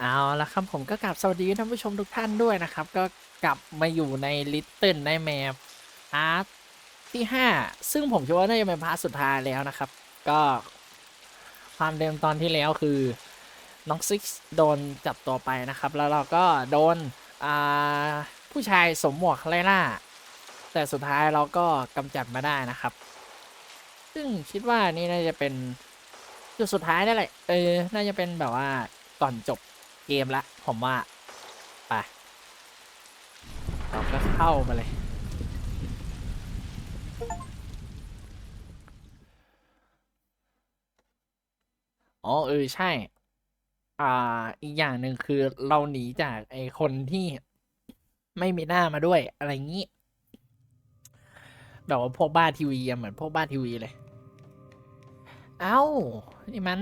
เอาละครับผมก็กลับสวัสดีท่านผู้ชมทุกท่านด้วยนะครับ ก็กลับมาอยู่ใน Little n i g h t m a r e พาร์ทที่ 5 ซึ่งผมคิดว่าน่าจะเป็นพาร์ทสุดท้ายแล้วนะครับ ก็ความเดิมตอนที่แล้วคือน้องซิกโดนจับตัวไปนะครับ แล้วเราก็โดนผู้ชายสวมหมวกไล่ล่า แต่สุดท้ายเราก็กำจัดมาได้นะครับ ซึ่งคิดว่านี่น่าจะเป็นจุดสุดท้ายนั่นแหละเออน่าจะเป็นแบบว่าก่อนจบ เกมละ ผมว่า ไปเราก็เข้ามาเลย อ๋อ เออ ใช่ อ่า อีกอย่างหนึ่งคือเราหนีจากไอ้คนที่ไม่มีหน้ามาด้วย อะไรงี้แบบว่าพวกบ้าทีวีเหมือนพวกบ้าทีวีเลย เอ้า นี่มัน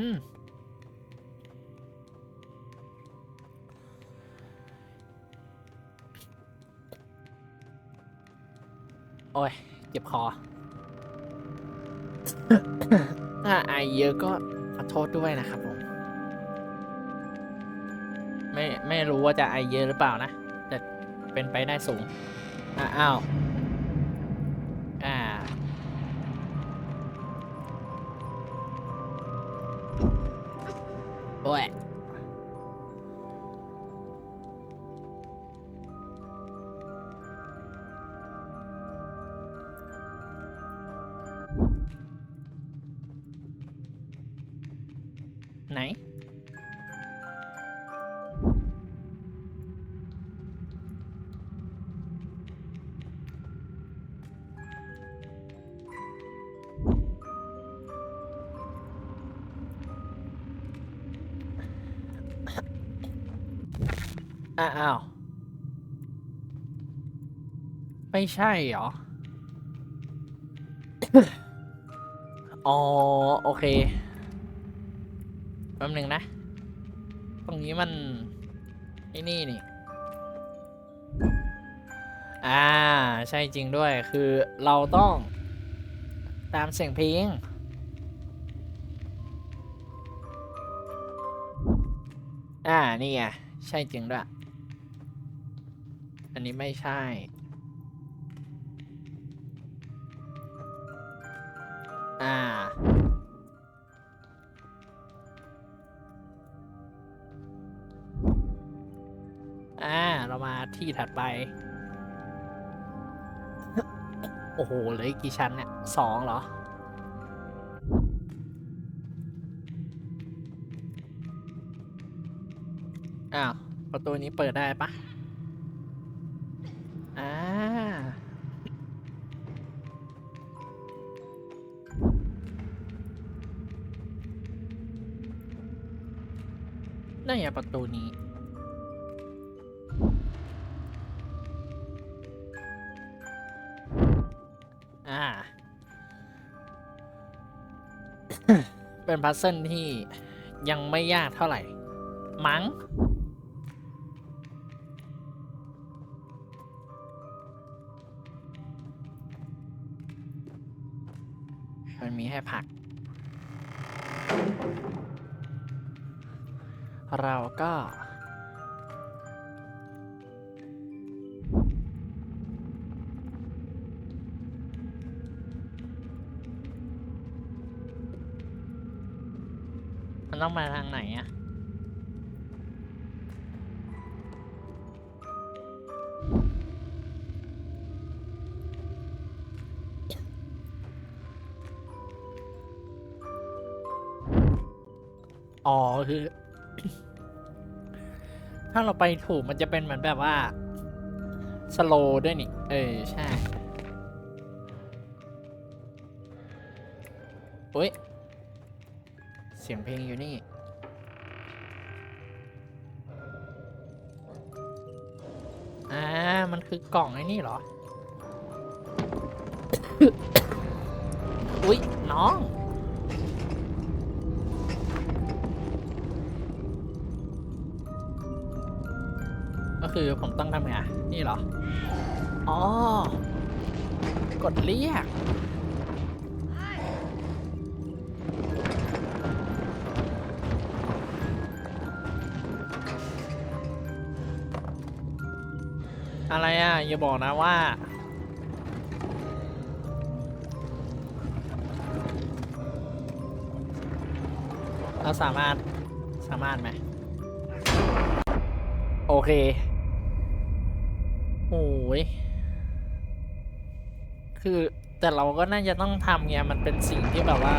โอ้ยเจ็บคอ ถ้าไอเยอะก็ขอโทษด้วยนะครับผม ไม่ไม่รู้ว่าจะไอเยอะหรือเปล่านะ แต่เป็นไปได้สูง อ้าว อ้าวไม่ใช่เหรอ อ๋อ โอเค แป๊บหนึ่งนะ ตรงนี้มันไอ้นี่นี่ อ่า ใช่จริงด้วย คือเราต้องตามเสียงเพลงอ่า นี่ไง ใช่จริงด้วย อันนี้ไม่ใช่ อ่า อ่า เรามาที่ถัดไป โอ้โหเหลืออีกกี่ชั้นเนี่ยสองเหรออ้าวประตูนี้เปิดได้ปะ นั่นไงประตูนี้ อ่า เป็นพัซเซิลที่ยังไม่ยากเท่าไหร่ มั้งมันมีให้ผัก ก็มันต้องมาทางไหนอะอ๋อคือ ถ้าเราไปถูกมันจะเป็นเหมือนแบบว่าสโลด้วยนี่ เออ ใช่อุ้ย เสียงเพลงอยู่นี่อ่ามันคือกล่องไอ้นี่เหรอ อุ๊ยน้อง คือผมต้องทำไงนี่เหรอ อ๋อ กดเรียก อะไรอะ อย่าบอกนะว่า เราสามารถสามารถไหม โอเค้ย คือแต่เราก็น่าจะต้องทำไงมันเป็นสิ่งที่แบบว่า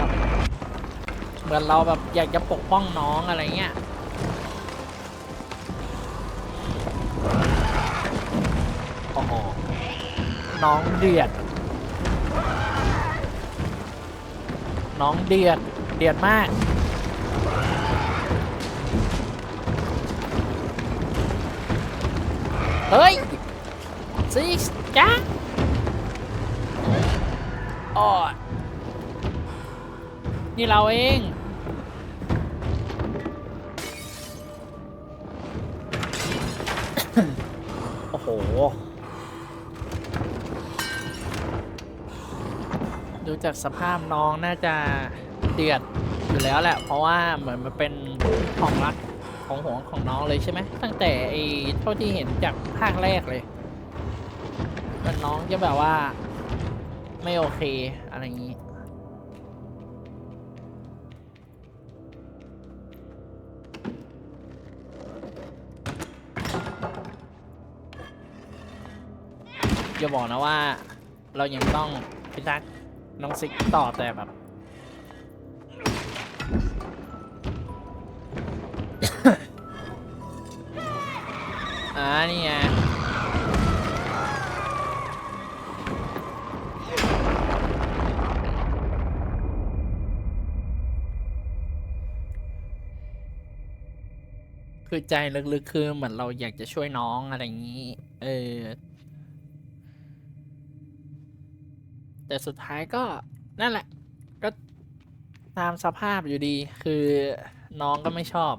เหมือนเราแบบอยากจะปกป้องน้องอะไรเงี้ยโอ้โหน้องเดือด น้องเดือด เดือดมากเฮ้ย ซิกจ้าอ๋อนี่เราเองโอ้โห ดูจากสภาพน้องน่าจะเดือดอยู่แล้วแหละ เพราะว่าเหมือนมันเป็นของรักของห่วงของน้องเลยใช่ไหม ตั้งแต่ไอ้เท่าที่เห็นจากภาคแรกเลยมั น้องจะแบบว่า ไม่โอเคอะไรอย่างนี้ อย่าบอกนะว่า เรายังต้องพิทักษ์น้องซิกต่อแต่แบบ คือใจลึกๆคือเหมือนเราอยากจะช่วยน้องอะไรอย่างนี้ เออ แต่สุดท้ายก็นั่นแหละ ก็ตามสภาพอยู่ดี คือน้องก็ไม่ชอบ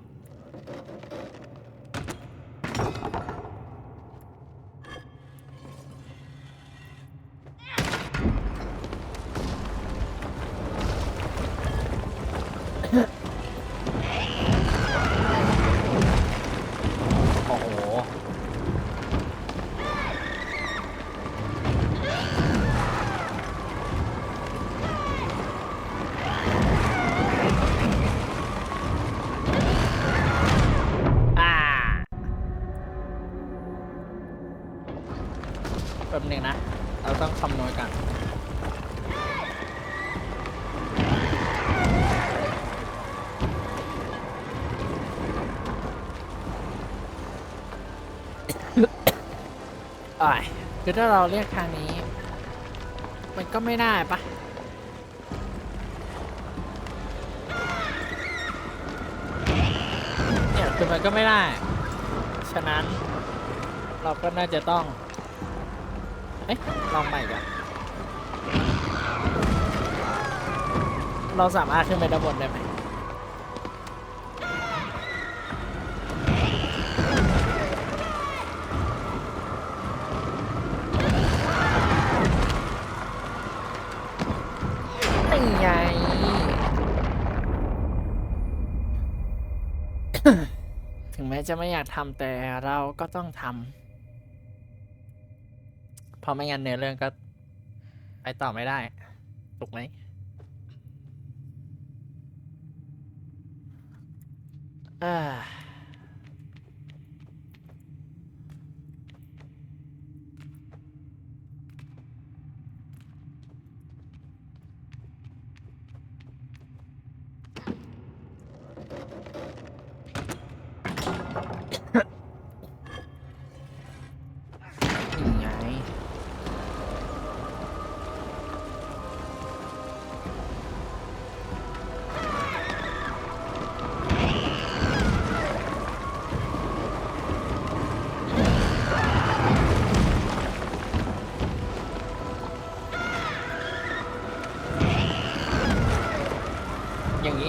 คือถ้าเราเรียกทางนี้ มันก็ไม่ได้ปะเนี่ยคือมันก็ไม่ได้ ฉะนั้น เราก็น่าจะต้อง เอ๊ะลองใหม่กันเราสามารถขึ้นไปด้านบนได้ไหม แม้จะไม่อยากทำแต่เราก็ต้องทำเพราะไม่งั้นเนื้อเรื่องก็ไปต่อไม่ได้ถูกไหมอ่า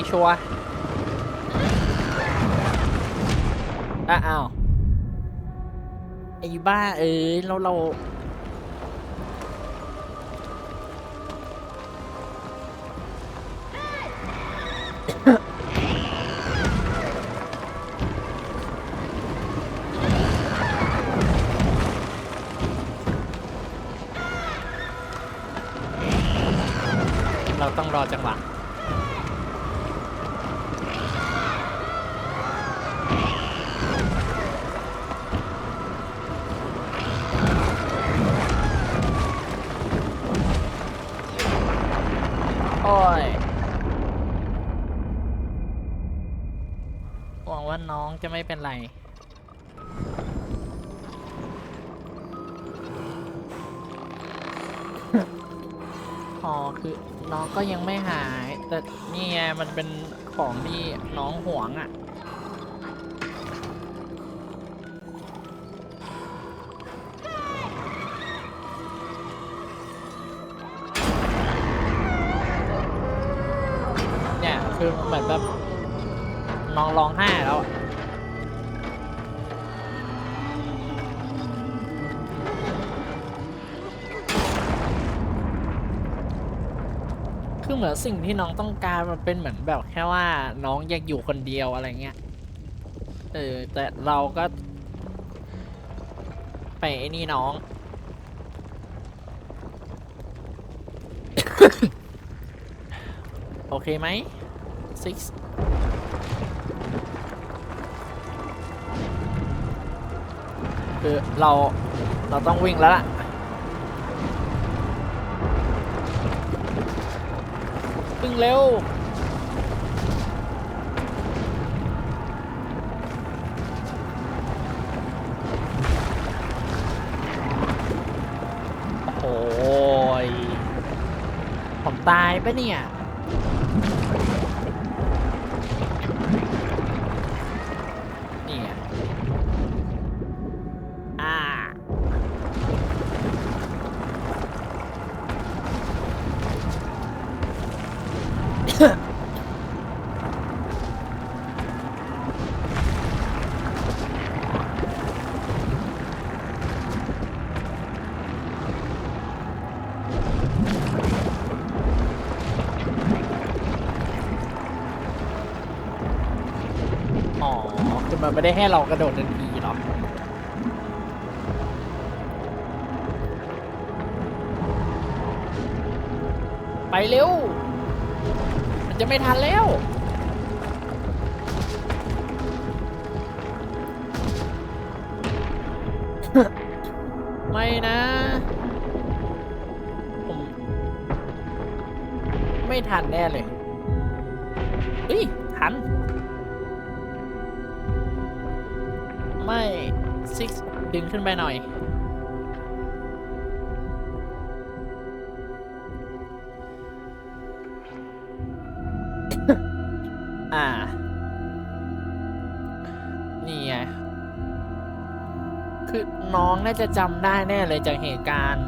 ชัวอ้าวไอ้บ้าเอ้ยเราเราเราต้องรอจังหวะ ไม่เป็นไรอ๋อคือน้องก็ยังไม่หาย แต่นี่ไงมันเป็นของที่น้องหวงอะ่ะ เนี่ย คือเหมือนแบบน้องร้องไห้แล้วอะ เหมือนสิ่งที่น้องต้องการมันเป็นเหมือนแบบแค่ว่าน้องอยากอยู่คนเดียวอะไรเงี้ย เออ แต่เราก็ ไปไอ้นี่น้อง โอเคไหม six คือเราเราต้องวิ่งแล้วล่ะ วิ่งเร็วโอ้ยผมตายปะเนี่ย อ๋อคือมันไม่ได้ให้เรากระโดดทันทีหรอ ไปเร็ว จะไม่ทันแล้ว ไม่นะ ผม ไม่ทันแน่เลยเฮ้ยทัน ไม่ซิกดึงขึ้นไปหน่อย น้องน่าจะจำได้แน่เลยจากเหตุการณ์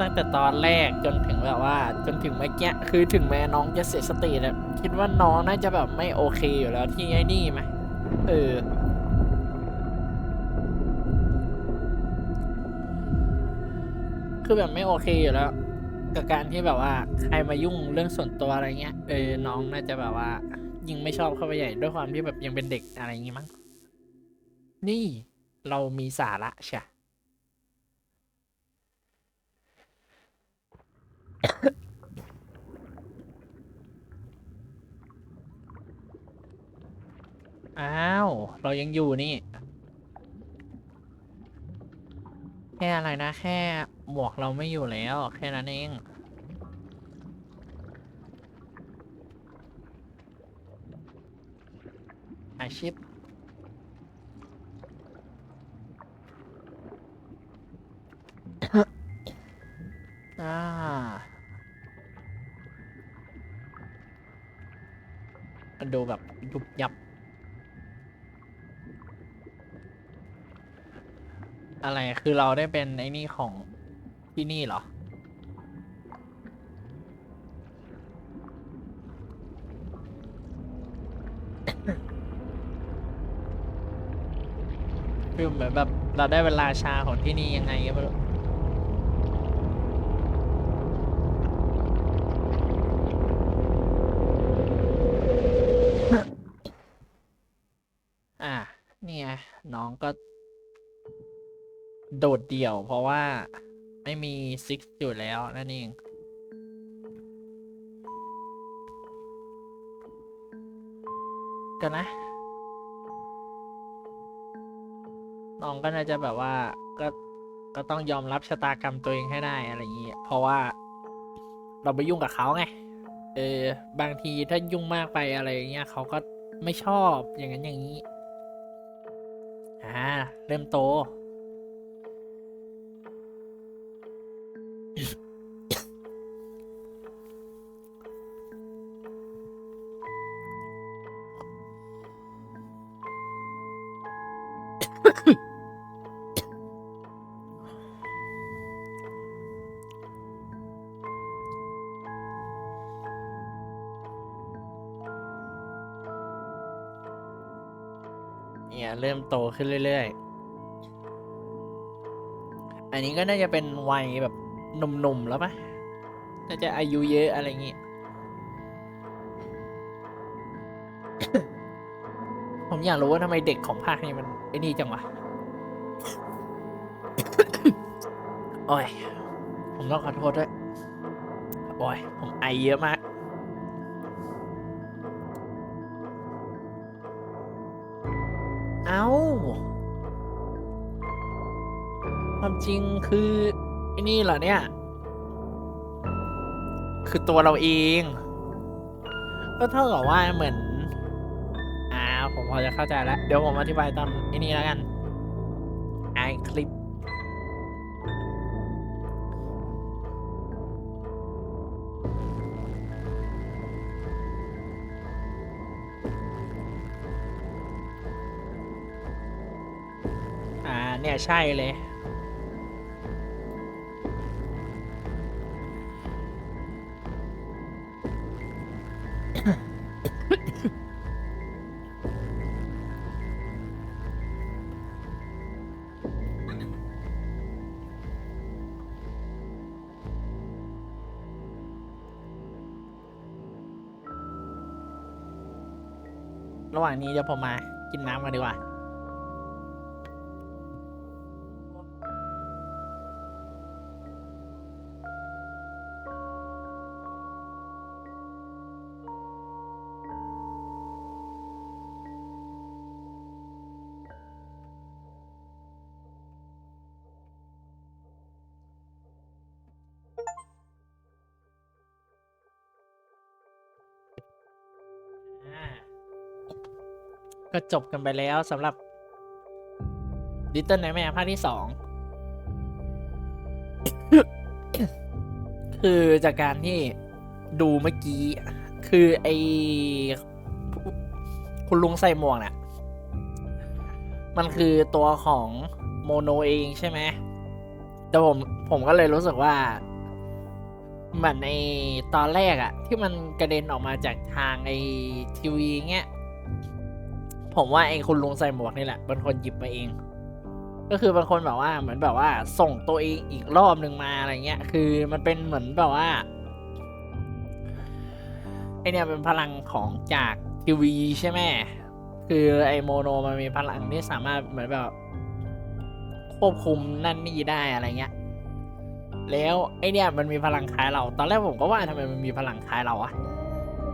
ตั้งแต่ตอนแรกจนถึงแบบว่า จนถึงเมื่อกี้คือถึงแม้น้องจะเสียสติแล้วคิดว่าน้องน่าจะแบบไม่โอเคอยู่แล้วที่ไอ้นี่ไหมเออคือแบบไม่โอเคอยู่แล้ว กับการที่แบบว่าใครมายุ่งเรื่องส่วนตัวอะไรเงี้ยเออน้องน่าจะแบบว่า ยิ่งไม่ชอบเข้าไปใหญ่ด้วยความที่แบบยังเป็นเด็กอะไรอย่างงี้มั้งนี่เรามีสาระใช่ อ้าว เรายังอยู่นี่ แค่อะไรนะ แค่หมวกเราไม่อยู่แล้ว แค่นั้นเองอาชีพ ยับ อะไรคือเราได้เป็นไอ้นี่ของที่นี่เหรอคือเหมือนแบบเราได้เป็นราชาของที่นี่ยังไงก็ไม่รู้ ก็ โดดเดี่ยว เพราะว่าไม่มีซิกอยู่แล้ว นั่นเอง กันนะ น้องก็น่าจะแบบว่าก็ก็ต้องยอมรับชะตากรรมตัวเองให้ได้อะไรอย่างเงี้ยเพราะว่าเราไปยุ่งกับเขาไง เออบางทีถ้ายุ่งมากไปอะไรเงี้ยเขาก็ไม่ชอบอย่างนั้นอย่างนี้ อ่า เริ่มโต เนี่ยเริ่มโตขึ้นเรื่อยๆ อันนี้ก็น่าจะเป็นวัยแบบหนุ่มๆแล้วปะน่าจะอายุเยอะอะไรอย่างงี้ผมอยากรู้ว่าทำไมเด็กของภาคนี้มันไอ้นี่จังวะโอ้ย ผมต้องขอโทษด้วยโอ้ย ผมไอเยอะมาก คือไอ้นี่เหรอเนี่ย คือตัวเราเอง ก็เท่ากับว่าเหมือน อ่า ผมพอจะเข้าใจแล้ว เดี๋ยวผมอธิบายตอนไอ้นี่แล้วกันไอคลิป อ่า เนี่ยใช่เลย นี้เดี๋ยวผมมากินน้ำกันดีกว่า ก็จบกันไปแล้วสำหรับ Little Nightmare ภาคที่สอง คือจากการที่ดูเมื่อกี้ คือไอคุณลุงใส่หมวกเนี่ยมันคือตัวของโมโนเองใช่ไหม แต่ผมผมก็เลยรู้สึกว่าเหมือนในตอนแรกอะที่มันกระเด็นออกมาจากทางไอทีวีเงี้ย ผมว่าไอคุณลุงใส่หมวกนี่แหละเป็นคนหยิบมาเอง ก็คือเป็นคนแบบว่าเหมือนแบบว่า ส่งตัวเองอีกรอบหนึ่งมาอะไรเงี้ย คือมันเป็นเหมือนแบบว่าไอเนี่ยเป็นพลังของจากทีวีใช่ไหมคือไอโมโนมันมีพลังที่สามารถเหมือนแบบ ควบคุมนั่นนี่ได้อะไรเงี้ย แล้วไอเนี่ยมันมีพลังคล้ายเรา ตอนแรกผมก็ว่าทำไมมันมีพลังคล้ายเราอะ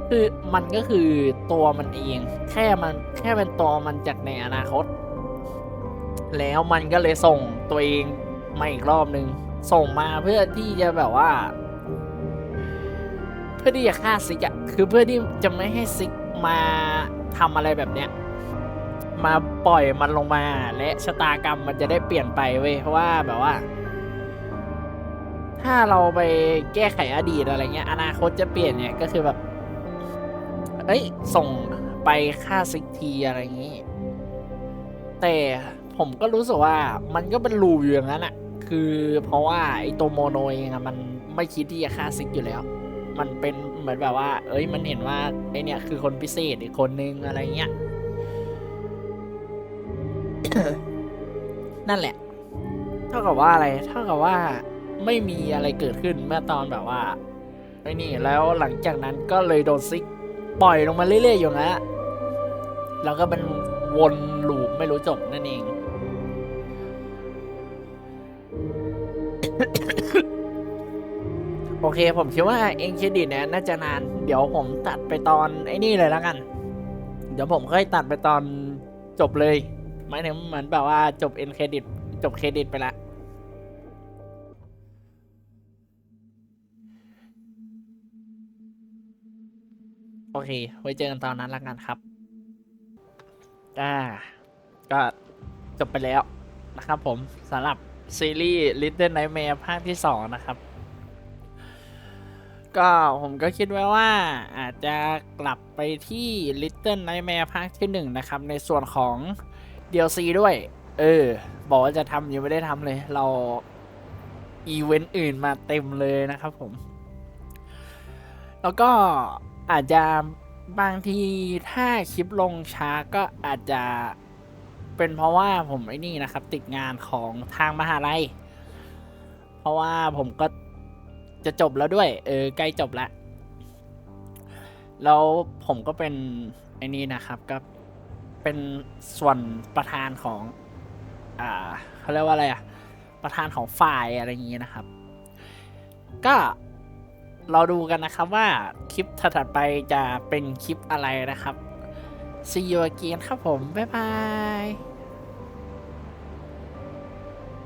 คือมันก็คือตัวมันเอง แค่มันแค่เป็นตัวมันจากในอนาคต แล้วมันก็เลยส่งตัวเองมาอีกรอบนึง ส่งมาเพื่อที่จะแบบว่า เพื่อที่จะฆ่าซิกอะคือเพื่อที่จะไม่ให้ซิกมาทำอะไรแบบเนี้ยมาปล่อยมันลงมาและชะตากรรมมันจะได้เปลี่ยนไปเว้ยเพราะว่าแบบว่า ถ้าเราไปแก้ไขอดีตอะไรเงี้ย อนาคตจะเปลี่ยนเนี่ยก็คือแบบ เอ้ย ส่งไปฆ่าซิกทีอะไรอย่างงี้ แต่ผมก็รู้สึกว่ามันก็เป็นรูปอยู่อย่างนั้นอะคือเพราะว่าไอ้ตัวโมโนเองอะมันไม่คิดที่จะฆ่าซิกอยู่แล้ว มันเป็นเหมือนแบบว่า เอ้ยมันเห็นว่าไอเนี่ยคือคนพิเศษอีกคนนึงอะไรเงี้ยนั่นแหละ เท่ากับว่าอะไร เท่ากับว่าไม่มีอะไรเกิดขึ้นเมื่อตอนแบบว่าไอ้นี่แล้วหลังจากนั้นก็เลยโดนซิก ปล่อยลงมาเรื่อยๆอยู่นะแล้วก็เป็นวนลูปไม่รู้จบนั่นเอง โอเคผมคิดว่าเองเครดิตเนี่ยน่าจะนาน เดี๋ยวผมตัดไปตอนไอ้นี่เลยแล้วกัน เดี๋ยวผมค่อยตัดไปตอนจบเลยหมายถึงเหมือนแบบว่าจบเอ็นเครดิตจบเครดิตไปละ โอเค ไว้เจอกันตอนนั้นละกันครับ อ่า ก็จบไปแล้วนะครับผมสำหรับซีรีส์ Little Nightmare ภาคที่ 2 นะครับ ก็ผมก็คิดไว้ว่าอาจจะกลับไปที่ Little Nightmare ภาคที่ 1 นะครับ ในส่วนของ DLC ด้วย เออ บอกว่าจะทำยังไม่ได้ทำเลย เราอีเวนต์อื่นมาเต็มเลยนะครับผม แล้วก็ อาจจะบางทีถ้าคลิปลงช้าก็อาจจะเป็นเพราะว่าผมไอ้นี่นะครับ ติดงานของทางมหาลัย เพราะว่าผมก็จะจบแล้วด้วย เออใกล้จบแล้วแล้วผมก็เป็นไอ้นี่นะครับก็เป็นส่วนประธานของ อ่าเขาเรียกว่าอะไรอะประธานของฝ่ายอะไรอย่างงี้นะครับ ก็ เราดูกันนะครับว่าคลิปถัดๆไปจะเป็นคลิปอะไรนะครับ see you again ครับผม บ๊ายบาย